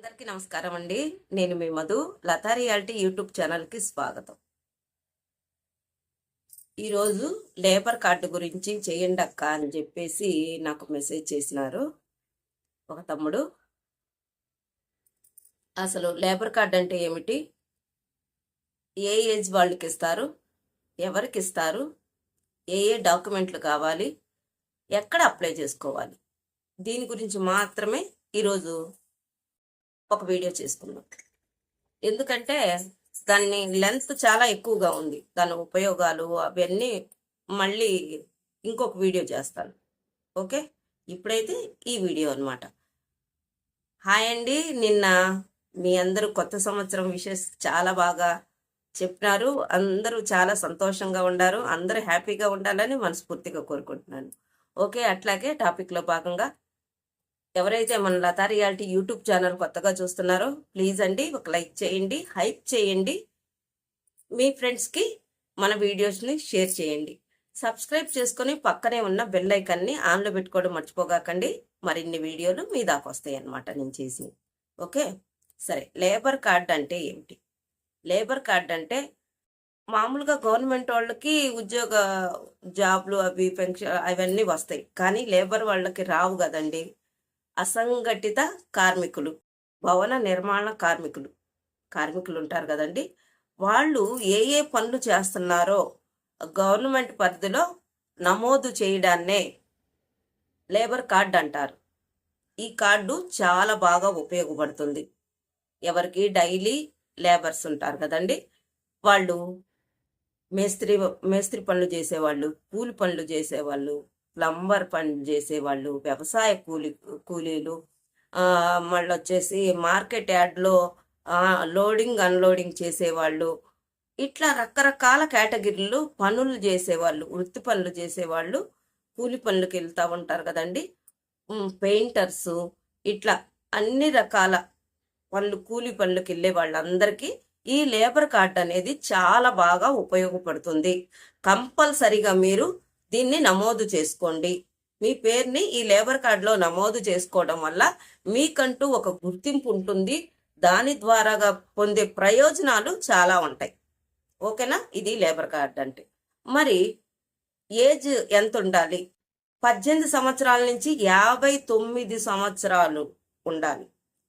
అందరికీ నమస్కారం అండి. నేను మీ మధు. లతా రియాలిటీ యూట్యూబ్ ఛానల్కి స్వాగతం. ఈరోజు లేబర్ కార్డు గురించి చేయండి అక్క అని చెప్పేసి నాకు మెసేజ్ చేసినారు ఒక తమ్ముడు. అసలు లేబర్ కార్డు అంటే ఏమిటి? ఏ ఏజ్ వాళ్ళకి ఇస్తారు? ఎవరికి ఇస్తారు? ఏ ఏ డాక్యుమెంట్లు కావాలి? ఎక్కడ అప్లై చేసుకోవాలి? దీని గురించి మాత్రమే ఈరోజు ఒక వీడియో చేసుకుందాం. ఎందుకంటే దాన్ని లెంత్ చాలా ఎక్కువగా ఉంది. దాని ఉపయోగాలు అవన్నీ మళ్ళీ ఇంకొక వీడియో చేస్తాను. ఓకే? ఇప్పుడైతే ఈ వీడియో అనమాట హాయ్ అండి. నిన్న మీ అందరూ కొత్త సంవత్సరం విషెస్ చాలా బాగా చెప్పినారు. అందరూ చాలా సంతోషంగా ఉండారు. అందరూ హ్యాపీగా ఉండాలని మనస్ఫూర్తిగా కోరుకుంటున్నాను. ఓకే? అట్లాగే టాపిక్లో భాగంగా ఎవరైతే మన లతా రియాలిటీ యూట్యూబ్ ఛానల్ కొత్తగా చూస్తున్నారో ప్లీజ్ అండి ఒక లైక్ చేయండి హైప్ చేయండి. మీ ఫ్రెండ్స్కి మన వీడియోస్ని షేర్ చేయండి. సబ్స్క్రైబ్ చేసుకొని పక్కనే ఉన్న బెల్ ఐకాన్ని ఆన్లో పెట్టుకోవడం మర్చిపోగాకండి. మరిన్ని వీడియోలు మీ దాకా వస్తాయి అన్నమాట నేను చేసి ఓకే? సరే లేబర్ కార్డ్ అంటే ఏమిటి? లేబర్ కార్డ్ అంటే మామూలుగా గవర్నమెంట్ వాళ్ళకి ఉద్యోగ జాబ్లు అవి పెన్షన్ అవన్నీ వస్తాయి. కానీ లేబర్ వాళ్ళకి రావు కదండి. అసంఘటిత కార్మికులు భవన నిర్మాణ కార్మికులు. కార్మికులు ఉంటారు కదండి. వాళ్ళు ఏ ఏ పనులు చేస్తున్నారో గవర్నమెంట్ పరిధిలో నమోదు చేయడాన్నే లేబర్ కార్డ్ అంటారు. ఈ కార్డు చాలా బాగా ఉపయోగపడుతుంది. ఎవరికి డైలీ లేబర్స్ ఉంటారు కదండి. వాళ్ళు మేస్త్రి మేస్త్రి పనులు చేసేవాళ్ళు కూలి పనులు చేసేవాళ్ళు ప్లంబర్ పనులు చేసేవాళ్ళు వ్యవసాయ కూలి కూలీలు. మళ్ళీ వచ్చేసి మార్కెట్ యార్డ్లో లోడింగ్ అన్లోడింగ్ చేసేవాళ్ళు. ఇట్లా రకరకాల కేటగిరీలు పనులు చేసేవాళ్ళు వృత్తి పనులు చేసేవాళ్ళు కూలి పనులకు వెళ్తూ ఉంటారు కదండి. పెయింటర్స్ ఇట్లా అన్ని రకాల పనులు కూలి పనులకు వెళ్ళే వాళ్ళందరికీ ఈ లేబర్ కార్డ్ అనేది చాలా బాగా ఉపయోగపడుతుంది. కంపల్సరిగా మీరు దీన్ని నమోదు చేసుకోండి. మీ పేరుని ఈ లేబర్ కార్డులో నమోదు చేసుకోవడం వల్ల మీకంటూ ఒక గుర్తింపు ఉంటుంది. దాని ద్వారాగా పొందే ప్రయోజనాలు చాలా ఉంటాయి. ఓకేనా? ఇది లేబర్ కార్డ్ అంటే. మరి ఏజ్ ఎంత ఉండాలి? పద్దెనిమిది సంవత్సరాల నుంచి యాభై తొమ్మిది సంవత్సరాలు ఉండాలి.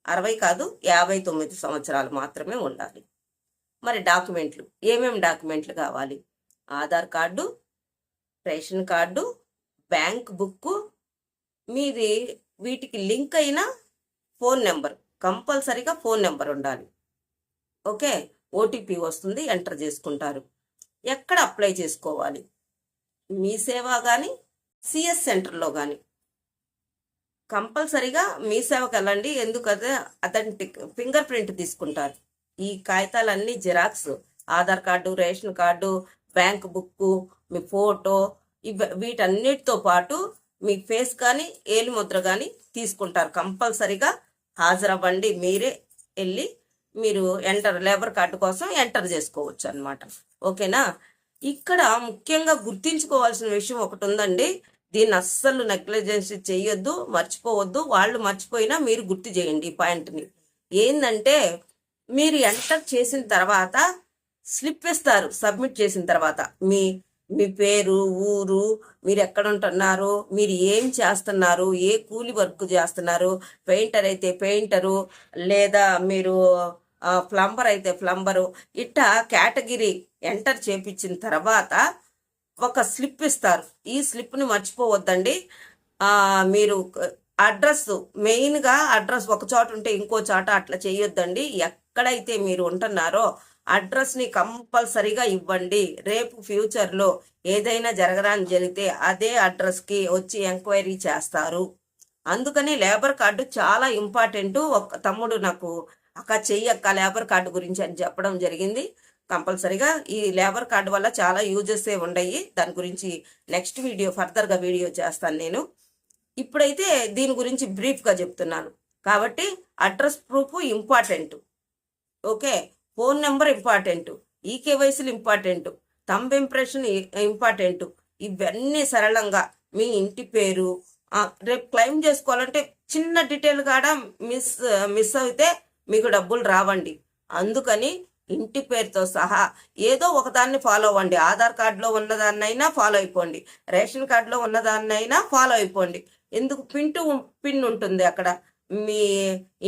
అరవై కాదు యాభై తొమ్మిది సంవత్సరాలు మాత్రమే ఉండాలి. మరి డాక్యుమెంట్లు ఏమేమి డాక్యుమెంట్లు కావాలి? Aadhaar card ration card bank book మీది వీటికి లింక్ అయిన ఫోన్ నెంబర్ కంపల్సరీగా ఫోన్ నెంబర్ ఉండాలి. ఓకే? ఓటీపీ వస్తుంది ఎంటర్ చేసుకుంటారు. ఎక్కడ అప్లై చేసుకోవాలి? మీ సేవ కానీ సిఎస్ సెంటర్లో కానీ కంపల్సరీగా మీ సేవకు వెళ్ళండి ఎందుకంటే అథెంటిక్ ఫింగర్ ప్రింట్ తీసుకుంటారు. ఈ కాగితాలన్నీ xerox Aadhaar card ration card bank book మీ ఫోటో ఇవి వీటన్నిటితో పాటు మీ ఫేస్ కానీ ఏలి ముద్ర కానీ తీసుకుంటారు కంపల్సరీగా. హాజరవ్వండి మీరే వెళ్ళి మీరు ఎంటర్ లేబర్ కార్డు కోసం ఎంటర్ చేసుకోవచ్చు అన్నమాట ఓకేనా? ఇక్కడ ముఖ్యంగా గుర్తించుకోవాల్సిన విషయం ఒకటి ఉందండి దీన్ని అస్సలు నెగ్లిజెన్స్ చేయొద్దు మర్చిపోవద్దు. వాళ్ళు మర్చిపోయినా మీరు గుర్తు చేయండి ఈ పాయింట్ని. ఏంటంటే మీరు ఎంటర్ చేసిన తర్వాత స్లిప్ ఇస్తారు సబ్మిట్ చేసిన తర్వాత. మీ మీ పేరు ఊరు మీరు ఎక్కడ ఉంటున్నారు మీరు ఏం చేస్తున్నారు ఏ కూలి వర్క్ చేస్తున్నారు పెయింటర్ అయితే పెయింటరు లేదా మీరు ప్లంబర్ అయితే ప్లంబరు ఇట్టా కేటగిరీ ఎంటర్ చేపించిన తర్వాత ఒక స్లిప్ ఇస్తారు. ఈ స్లిప్ని మర్చిపోవద్దండి. మీరు అడ్రస్ మెయిన్గా అడ్రస్ ఒక చోట ఉంటే ఇంకో చోట అట్లా చేయొద్దండి. ఎక్కడైతే మీరు ఉంటున్నారో అడ్రస్ని కంపల్సరీగా ఇవ్వండి. రేపు ఫ్యూచర్లో ఏదైనా జరగరాని జరిగితే అదే అడ్రస్కి వచ్చి ఎంక్వైరీ చేస్తారు. అందుకని లేబర్ కార్డు చాలా ఇంపార్టెంట్. ఒక తమ్ముడు నాకు అక్క చెయ్యక్క లేబర్ కార్డు గురించి అని చెప్పడం జరిగింది. కంపల్సరీగా ఈ లేబర్ కార్డు వల్ల చాలా యూజెస్ ఉన్నాయి దాని గురించి నెక్స్ట్ వీడియో ఫర్దర్గా వీడియో చేస్తాను నేను. ఇప్పుడైతే దీని గురించి బ్రీఫ్గా చెప్తున్నాను. కాబట్టి address proof important. Okay? Phone number important ఈ కేవైసీలు ఇంపార్టెంట్ థంబ్ ఇంప్రెషన్ ఇంపార్టెంట్ ఇవన్నీ సరళంగా మీ ఇంటి పేరు రేపు క్లెయిమ్ చేసుకోవాలంటే చిన్న డీటెయిల్ కాడ మిస్ మిస్ అయితే మీకు డబ్బులు రావండి. అందుకని ఇంటి పేరుతో సహా ఏదో ఒకదాన్ని ఫాలో అవ్వండి. ఆధార్ కార్డులో ఉన్నదాన్నైనా ఫాలో అయిపోండి. రేషన్ కార్డులో ఉన్నదాన్నైనా ఫాలో అయిపోండి. ఎందుకు? పింటు పిన్ ఉంటుంది అక్కడ. మీ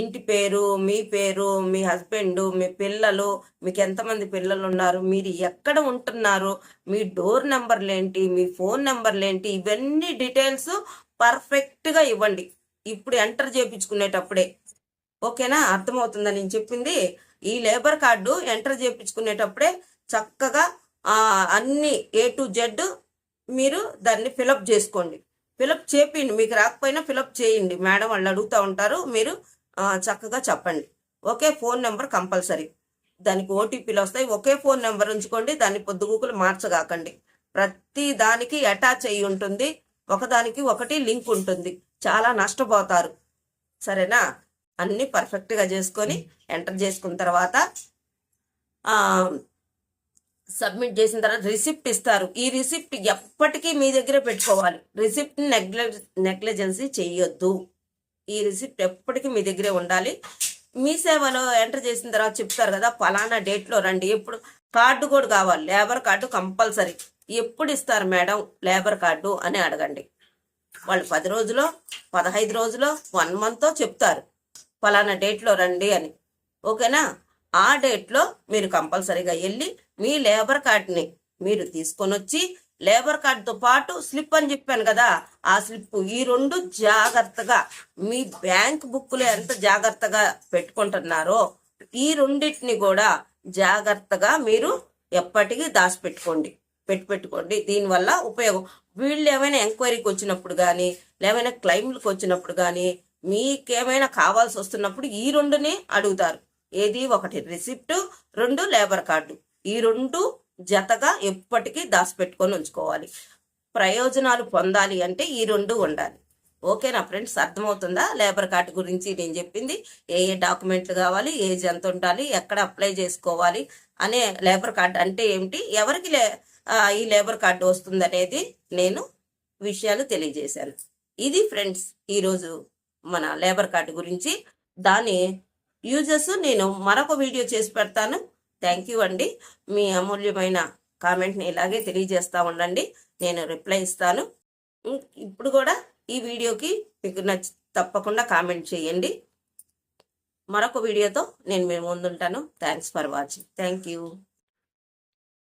ఇంటి పేరు మీ పేరు మీ హస్బెండ్ మీ పిల్లలు మీకు ఎంతమంది పిల్లలు ఉన్నారు మీరు ఎక్కడ ఉంటున్నారు మీ డోర్ నెంబర్లు ఏంటి మీ ఫోన్ నెంబర్లు ఏంటి ఇవన్నీ డీటెయిల్స్ పర్ఫెక్ట్గా ఇవ్వండి. ఇప్పుడు ఎంటర్ చేయించుకునేటప్పుడే ఓకేనా? అర్థమవుతుందా? నేను చెప్పింది. ఈ లేబర్ కార్డు ఎంటర్ చేయించుకునేటప్పుడే చక్కగా అన్ని ఏ టు జెడ్ మీరు దాన్ని ఫిలప్ చేసుకోండి. ఫిలప్ చేయండి మీకు రాకపోయినా ఫిలప్ చేయండి. మేడం వాళ్ళు అడుగుతూ ఉంటారు మీరు చక్కగా చెప్పండి. ఒకే ఫోన్ నెంబర్ కంపల్సరీ. దానికి ఓటీపీలు వస్తాయి ఒకే ఫోన్ నెంబర్ ఉంచుకోండి దాన్ని పొద్దుగూకులు మార్చగాకండి. ప్రతి దానికి అటాచ్ అయి ఉంటుంది ఒకదానికి ఒకటి లింక్ ఉంటుంది. చాలా నష్టపోతారు. సరేనా? అన్నీ పర్ఫెక్ట్గా చేసుకొని ఎంటర్ చేసుకున్న తర్వాత సబ్మిట్ చేసిన తర్వాత రిసిప్ట్ ఇస్తారు. ఈ రిసిప్ట్ ఎప్పటికీ మీ దగ్గరే పెట్టుకోవాలి. రిసిప్ట్ నెగ్లె నెగ్లిజెన్సీ చెయ్యొద్దు. ఈ రిసిప్ట్ ఎప్పటికీ మీ దగ్గరే ఉండాలి. మీ సేవలో ఎంటర్ చేసిన తర్వాత చెప్తారు కదా ఫలానా డేట్లో రండి. ఎప్పుడు కార్డు కూడా కావాలి. Labour card compulsory. ఎప్పుడు ఇస్తారు మేడం లేబర్ కార్డు అని అడగండి. వాళ్ళు పది రోజులో పదహైదు రోజులో వన్ మంత్తో చెప్తారు. ఫలానా డేట్లో రండి అని. ఓకేనా? ఆ డేట్లో మీరు కంపల్సరీగా వెళ్ళి మీ లేబర్ కార్డ్ని మీరు తీసుకొని వచ్చి లేబర్ కార్డుతో పాటు స్లిప్ అని చెప్పాను కదా ఆ స్లిప్ ఈ రెండు జాగ్రత్తగా మీ బ్యాంక్ బుక్లో ఎంత జాగ్రత్తగా పెట్టుకుంటున్నారో ఈ రెండింటిని కూడా జాగ్రత్తగా మీరు ఎప్పటికీ దాచిపెట్టుకోండి. పెట్టి పెట్టుకోండి. దీనివల్ల ఉపయోగం. వీళ్ళు ఏమైనా ఎంక్వైరీకి వచ్చినప్పుడు కానీ ఏమైనా క్లైమ్లకు వచ్చినప్పుడు కానీ మీకేమైనా కావాల్సి వస్తున్నప్పుడు ఈ రెండుని అడుగుతారు. ఏది ఒకటి రిసిప్ట్ రెండు లేబర్ కార్డు. ఈ రెండు జతగా ఎప్పటికీ దాచిపెట్టుకొని ఉంచుకోవాలి. ప్రయోజనాలు పొందాలి అంటే ఈ రెండు ఉండాలి. ఓకేనా ఫ్రెండ్స్? అర్థమవుతుందా? లేబర్ కార్డు గురించి నేను చెప్పింది. ఏ ఏ డాక్యుమెంట్లు కావాలి? ఏజ్ ఎంత ఉండాలి? ఎక్కడ అప్లై చేసుకోవాలి? అనే లేబర్ కార్డు అంటే ఏమిటి? ఎవరికి లే ఈ లేబర్ కార్డు వస్తుంది అనేది నేను విషయాలు తెలియజేశాను. ఇది ఫ్రెండ్స్ ఈరోజు మన లేబర్ కార్డు గురించి. దాని యూజర్స్ నేను మరొక వీడియో చేసి పెడతాను. థ్యాంక్ యూ అండి. మీ అమూల్యమైన కామెంట్ని ఇలాగే తెలియజేస్తూ ఉండండి. నేను రిప్లై ఇస్తాను. ఇప్పుడు కూడా ఈ వీడియోకి మీకు నచ్చి తప్పకుండా కామెంట్ చేయండి. మరొక వీడియోతో నేను మీ ముందుంటాను. Thanks for watching thank you